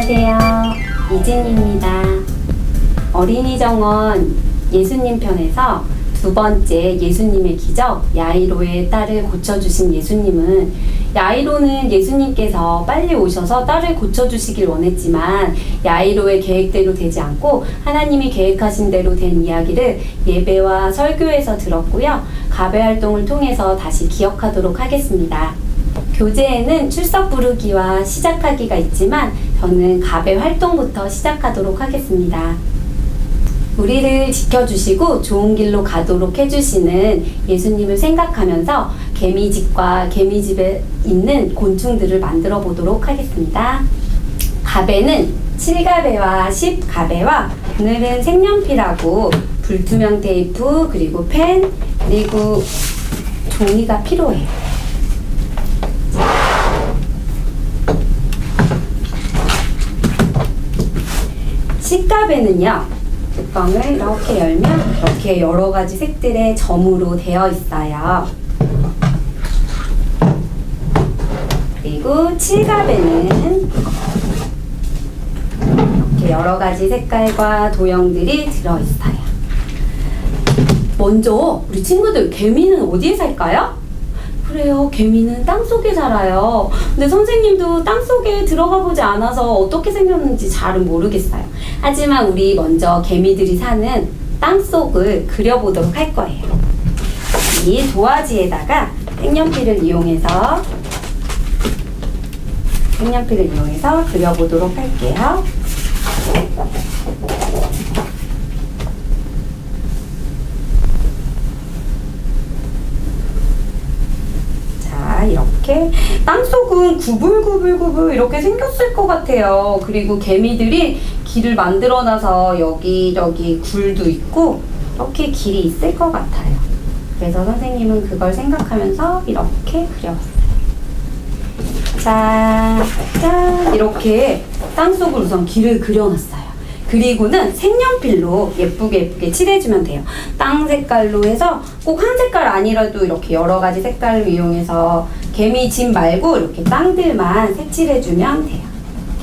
안녕하세요. 이진입니다. 어린이 정원 예수님 편에서 두 번째 예수님의 기적 야이로의 딸을 고쳐주신 예수님은 야이로는 예수님께서 빨리 오셔서 딸을 고쳐주시길 원했지만 야이로의 계획대로 되지 않고 하나님이 계획하신 대로 된 이야기를 예배와 설교에서 들었고요. 가배 활동을 통해서 다시 기억하도록 하겠습니다. 교재에는 출석 부르기와 시작하기가 있지만 저는 가배 활동부터 시작하도록 하겠습니다. 우리를 지켜주시고 좋은 길로 가도록 해주시는 예수님을 생각하면서 개미집과 개미집에 있는 곤충들을 만들어 보도록 하겠습니다. 가배는 7가배와 10가배와 오늘은 색연필하고 불투명 테이프 그리고 펜 그리고 종이가 필요해요. 식갑에는요 뚜껑을 이렇게 열면 이렇게 여러 가지 색들의 점으로 되어 있어요. 그리고 칠갑에는 이렇게 여러 가지 색깔과 도형들이 들어 있어요. 먼저 우리 친구들 개미는 어디에 살까요? 그래요. 개미는 땅 속에 살아요. 근데 선생님도 땅 속에 들어가 보지 않아서 어떻게 생겼는지 잘은 모르겠어요. 하지만 우리 먼저 개미들이 사는 땅 속을 그려보도록 할 거예요. 이 도화지에다가 색연필을 이용해서 색연필을 이용해서 그려보도록 할게요. 자, 이렇게 땅속은 구불구불구불 이렇게 생겼을 것 같아요. 그리고 개미들이 길을 만들어놔서 여기저기 굴도 있고 이렇게 길이 있을 것 같아요. 그래서 선생님은 그걸 생각하면서 이렇게 그려봤어요. 자, 짠 이렇게 땅속을 우선 길을 그려놨어요. 그리고는 색연필로 예쁘게 예쁘게 칠해주면 돼요. 땅 색깔로 해서 꼭 한 색깔 아니라도 이렇게 여러 가지 색깔을 이용해서 개미 집 말고 이렇게 땅들만 색칠해주면 돼요.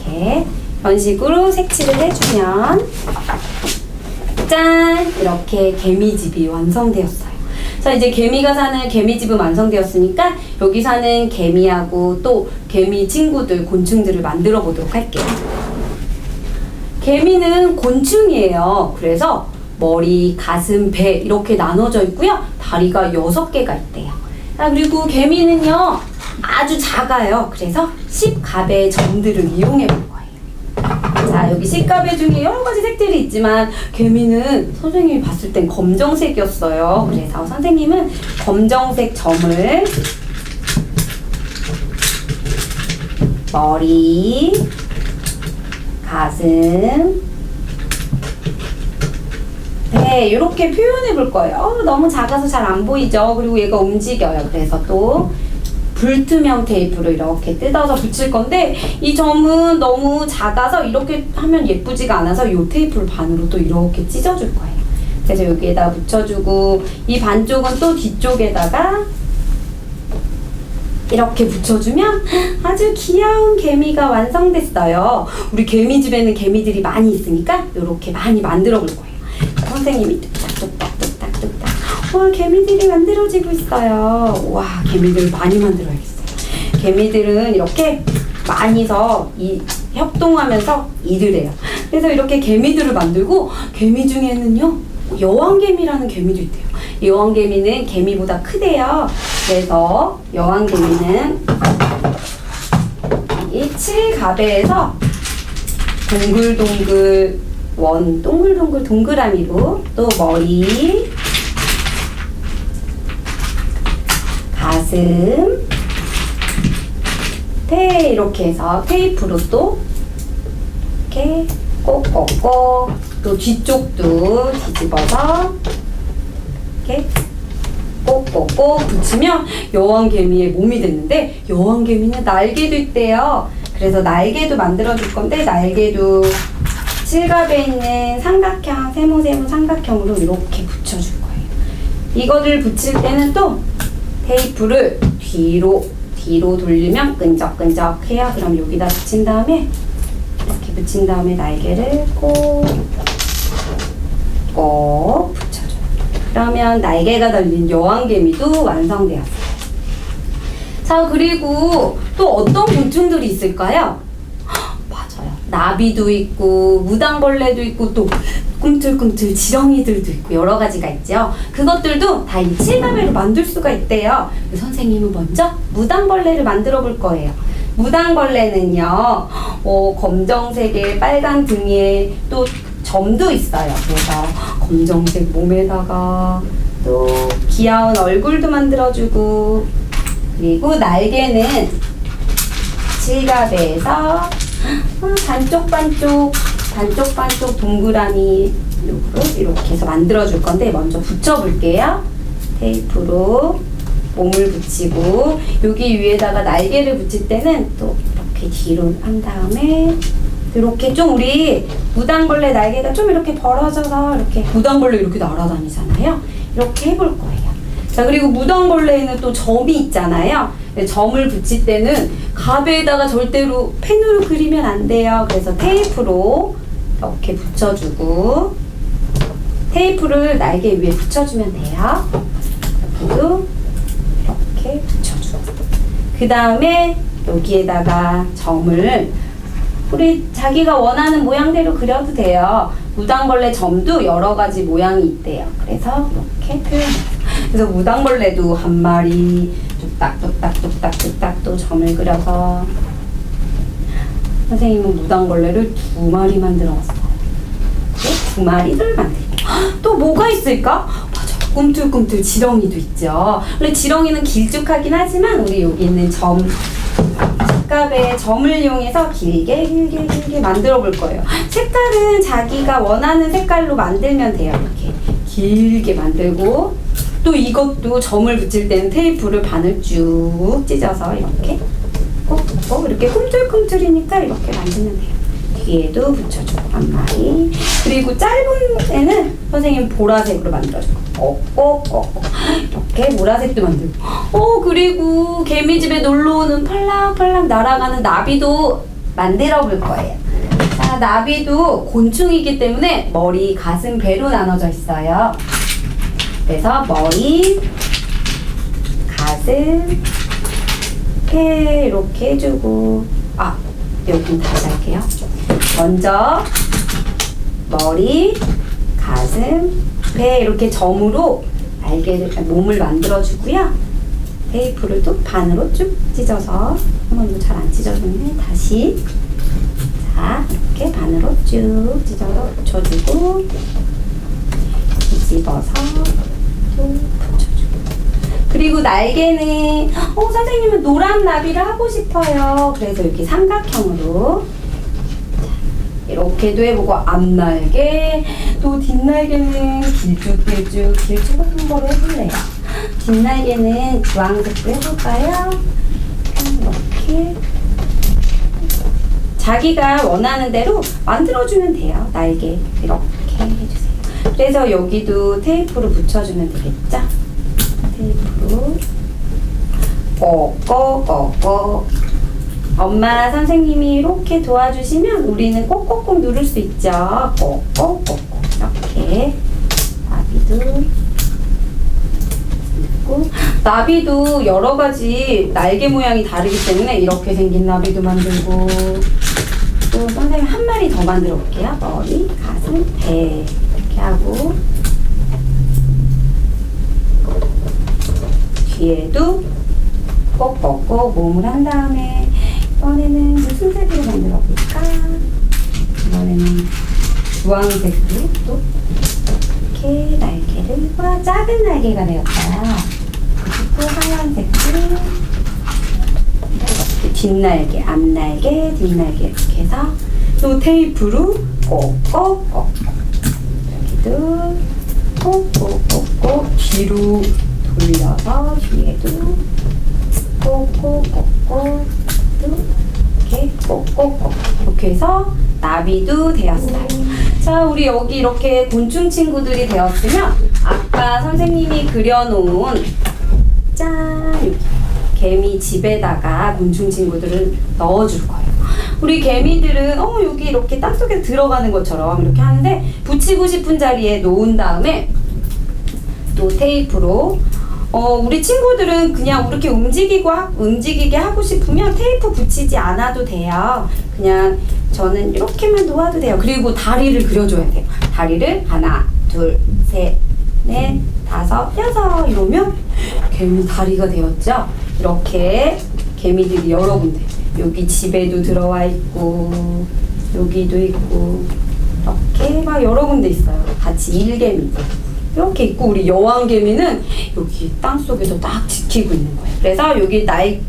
이렇게 이런 식으로 색칠을 해주면 짠! 이렇게 개미집이 완성되었어요. 자, 이제 개미가 사는 개미집은 완성되었으니까 여기 사는 개미하고 또 개미 친구들, 곤충들을 만들어 보도록 할게요. 개미는 곤충이에요. 그래서 머리, 가슴, 배 이렇게 나눠져 있고요. 다리가 여섯 개가 있대요. 아, 그리고 개미는요, 아주 작아요. 그래서 10갑의 점들을 이용해 볼 거예요. 자, 여기 10갑의 중에 여러 가지 색들이 있지만 개미는 선생님이 봤을 땐 검정색이었어요. 그래서 선생님은 검정색 점을 머리, 가슴, 네, 이렇게 표현해 볼 거예요. 어, 너무 작아서 잘 안 보이죠? 그리고 얘가 움직여요. 그래서 또 불투명 테이프로 이렇게 뜯어서 붙일 건데 이 점은 너무 작아서 이렇게 하면 예쁘지가 않아서 이 테이프를 반으로 또 이렇게 찢어줄 거예요. 그래서 여기에다 붙여주고 이 반쪽은 또 뒤쪽에다가 이렇게 붙여주면 아주 귀여운 개미가 완성됐어요. 우리 개미집에는 개미들이 많이 있으니까 이렇게 많이 만들어 볼 거예요. 선생님이 뚝딱뚝딱 뚝딱뚝딱 와 개미들이 만들어지고 있어요. 와 개미들 많이 만들어야겠어요. 개미들은 이렇게 많이서 이 협동하면서 일을 해요. 그래서 이렇게 개미들을 만들고 개미 중에는요 여왕개미라는 개미도 있대요. 여왕개미는 개미보다 크대요. 그래서 여왕개미는 이 칠가배에서 동글동글 원 동글동글 동그라미로 또 머리 가슴 테 이렇게 해서 테이프로 또 이렇게 꼭꼭꼭 또 뒤쪽도 뒤집어서 이렇게 꼭꼭꼭 붙이면 여왕개미의 몸이 됐는데 여왕개미는 날개도 있대요. 그래서 날개도 만들어 줄 건데 날개도 칠갑에 있는 삼각형 세모세모 삼각형으로 이렇게 붙여줄 거예요. 이거를 붙일 때는 또 테이프를 뒤로 뒤로 돌리면 끈적끈적해요. 그럼 여기다 붙인 다음에 이렇게 붙인 다음에 날개를 꼭, 꼭 붙여줘요. 그러면 날개가 달린 여왕개미도 완성되었어요. 자, 그리고 또 어떤 곤충들이 있을까요? 헉, 맞아요. 나비도 있고, 무당벌레도 있고, 또 꿈틀꿈틀 지렁이들도 있고, 여러 가지가 있죠. 그것들도 다 이 칠갑에로 만들 수가 있대요. 선생님은 먼저 무당벌레를 만들어 볼 거예요. 무당벌레는요, 어, 검정색의 빨간 등에 또 점도 있어요. 그래서 검정색 몸에다가 또 귀여운 얼굴도 만들어주고, 그리고 날개는 지갑에서 어, 반쪽반쪽 반쪽반쪽 동그라미 으로 이렇게 해서 만들어 줄 건데 먼저 붙여 볼게요. 테이프로 몸을 붙이고 여기 위에다가 날개를 붙일 때는 또 이렇게 뒤로 한 다음에 이렇게 좀 우리 무당벌레 날개가 좀 이렇게 벌어져서 이렇게 무당벌레 이렇게 날아다니잖아요. 이렇게 해볼 거예요. 자 그리고 무당벌레에는 또 점이 있잖아요. 네, 점을 붙일 때는 가베에다가 절대로 펜으로 그리면 안 돼요. 그래서 테이프로 이렇게 붙여주고 테이프를 날개 위에 붙여주면 돼요. 여기도 이렇게 붙여주고 그 다음에 여기에다가 점을 우리 자기가 원하는 모양대로 그려도 돼요. 무당벌레 점도 여러 가지 모양이 있대요. 그래서 이렇게. 그래서 무당벌레도 한 마리 뚝딱뚝딱뚝딱뚝딱 또 점을 그려서 선생님은 무당벌레를 두 마리 만들어 왔어요. 네, 두 마리를 만들고 또 뭐가 있을까? 꿈틀꿈틀 지렁이도 있죠. 원래 지렁이는 길쭉하긴 하지만 우리 여기 있는 점 색깔의 점을 이용해서 길게 길게 길게 만들어 볼 거예요. 색깔은 자기가 원하는 색깔로 만들면 돼요. 이렇게 길게 만들고 또 이것도 점을 붙일 때는 테이프를 반을 쭉 찢어서 이렇게 꼭꼭 이렇게 꿈틀꿈틀이니까 이렇게 만들면 돼요. 뒤에도 붙여주고 한 마리. 그리고 짧은 애는 선생님 보라색으로 만들어주고 꼭꼭꼭 이렇게 보라색도 만들고. 어 그리고 개미집에 놀러오는 팔랑팔랑 날아가는 나비도 만들어 볼 거예요. 자 나비도 곤충이기 때문에 머리, 가슴, 배로 나눠져 있어요. 그래서 머리, 가슴, 배 이렇게 해주고. 아 여기 다시 할게요 먼저 머리, 가슴, 배 이렇게 점으로 날개를 몸을 만들어 주고요. 테이프를 또 반으로 쭉 찢어서 한 번도 잘 안 찢어졌네. 다시 자 이렇게 반으로 쭉 찢어서 붙여주고 뒤집어서 또 붙여주고 그리고 날개는 어 선생님은 노란 나비를 하고 싶어요. 그래서 이렇게 삼각형으로 이렇게도 해보고 앞날개 또 뒷날개는 길쭉길쭉 길쭉 한 거로 해볼래요. 뒷날개는 주황색도 해볼까요? 이렇게. 자기가 원하는 대로 만들어주면 돼요. 날개 이렇게 해주세요. 그래서 여기도 테이프로 붙여주면 되겠죠? 테이프로. 꼭꼭꼭꼭 엄마 선생님이 이렇게 도와주시면 우리는 꼭꼭꼭 누를 수 있죠. 꼭꼭꼭꼭 이렇게. 나비도 넣고. 나비도 여러 가지 날개 모양이 다르기 때문에 이렇게 생긴 나비도 만들고. 또 선생님 한 마리 더 만들어 볼게요. 머리, 가슴, 배. 이렇게 하고. 뒤에도 꼭꼭꼭 몸을 한 다음에 이번에는 무슨 색으로 만들어 볼까? 이번에는 주황색으로 또 이렇게 날개를 와 작은 날개가 되었어요. 그리고 하얀색도 이렇게 뒷날개, 앞날개, 뒷날개 이렇게 해서 또 테이프로 꼭꼭꼭 여기도 꼭꼭꼭꼭 뒤로 돌려서 뒤에도 꼭꼭꼭꼭 이렇게 꼭꼭꼭 이렇게 해서 나비도 되었어요. 자, 우리 여기 이렇게 곤충 친구들이 되었으면 아까 선생님이 그려놓은 짠 여기 개미 집에다가 곤충 친구들을 넣어줄 거예요. 우리 개미들은 어 여기 이렇게 땅속에 들어가는 것처럼 이렇게 하는데 붙이고 싶은 자리에 놓은 다음에 또 테이프로 어 우리 친구들은 그냥 이렇게 움직이고 하- 움직이게 하고 싶으면 테이프 붙이지 않아도 돼요. 그냥 저는 이렇게만 놓아도 돼요. 그리고 다리를 그려줘야 돼요. 다리를 하나, 둘, 셋, 넷, 다섯, 여섯 이러면 개미 다리가 되었죠. 이렇게 개미들이 여러 군데 여기 집에도 들어와 있고 여기도 있고 이렇게 막 여러 군데 있어요. 같이 일개미들. 이렇게 있고 우리 여왕개미는 여기 땅 속에서 딱 지키고 있는 거예요. 그래서 여기 나이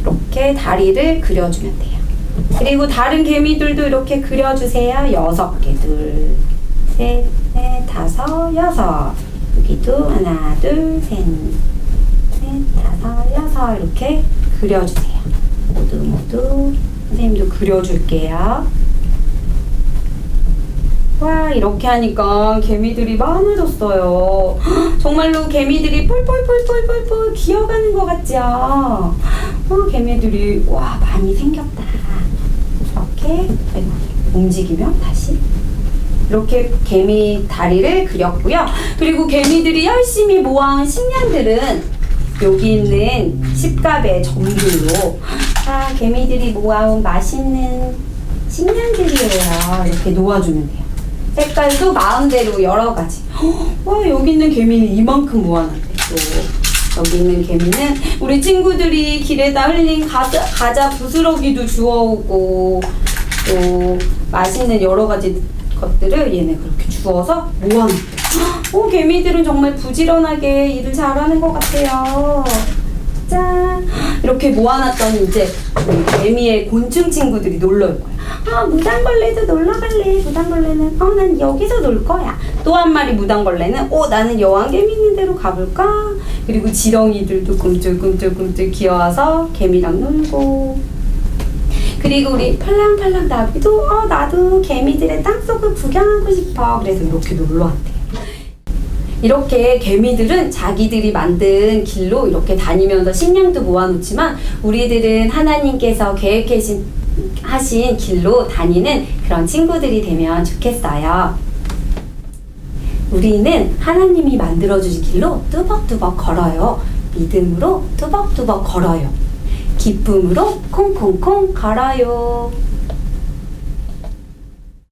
이렇게 다리를 그려주면 돼요. 그리고 다른 개미들도 이렇게 그려주세요. 여섯 개, 둘, 셋, 넷, 다섯, 여섯. 여기도 하나, 둘, 셋, 넷, 다섯, 여섯 이렇게 그려주세요. 모두 모두 선생님도 그려줄게요. 와 이렇게 하니까 개미들이 많아졌어요. 헉, 정말로 개미들이 뿔뿔뿔뿔뿔뿔 기어가는 것 같죠? 어, 개미들이 와 많이 생겼다. 이렇게 움직이면 다시 이렇게 개미 다리를 그렸고요. 그리고 개미들이 열심히 모아온 식량들은 여기 있는 십갑의 점들로 아 개미들이 모아온 맛있는 식량들이에요. 이렇게 놓아주면 돼요. 색깔도 마음대로 여러 가지. 헉, 와 여기 있는 개미는 이만큼 모아놨대 또. 여기 있는 개미는 우리 친구들이 길에다 흘린 과자, 과자 부스러기도 주워오고 또 맛있는 여러 가지 것들을 얘네 그렇게 주워서 모아놓대. 오 개미들은 정말 부지런하게 일을 잘하는 것 같아요. 짠 이렇게 모아놨더니 이제 개미의 곤충 친구들이 놀러 올 거야. 아 무당벌레도 놀러 갈래. 무당벌레는 어 난 여기서 놀 거야. 또 한 마리 무당벌레는 어 나는 여왕개미 있는 데로 가볼까. 그리고 지렁이들도 꿈틀꿈틀꿈틀 기어와서 개미랑 놀고. 그리고 우리 팔랑팔랑 나비도 어 나도 개미들의 땅속을 구경하고 싶어. 그래서 이렇게 놀러 왔대. 이렇게 개미들은 자기들이 만든 길로 이렇게 다니면서 식량도 모아놓지만 우리들은 하나님께서 계획하신 하신 길로 다니는 그런 친구들이 되면 좋겠어요. 우리는 하나님이 만들어주신 길로 뚜벅뚜벅 걸어요. 믿음으로 뚜벅뚜벅 걸어요. 기쁨으로 콩콩콩 걸어요.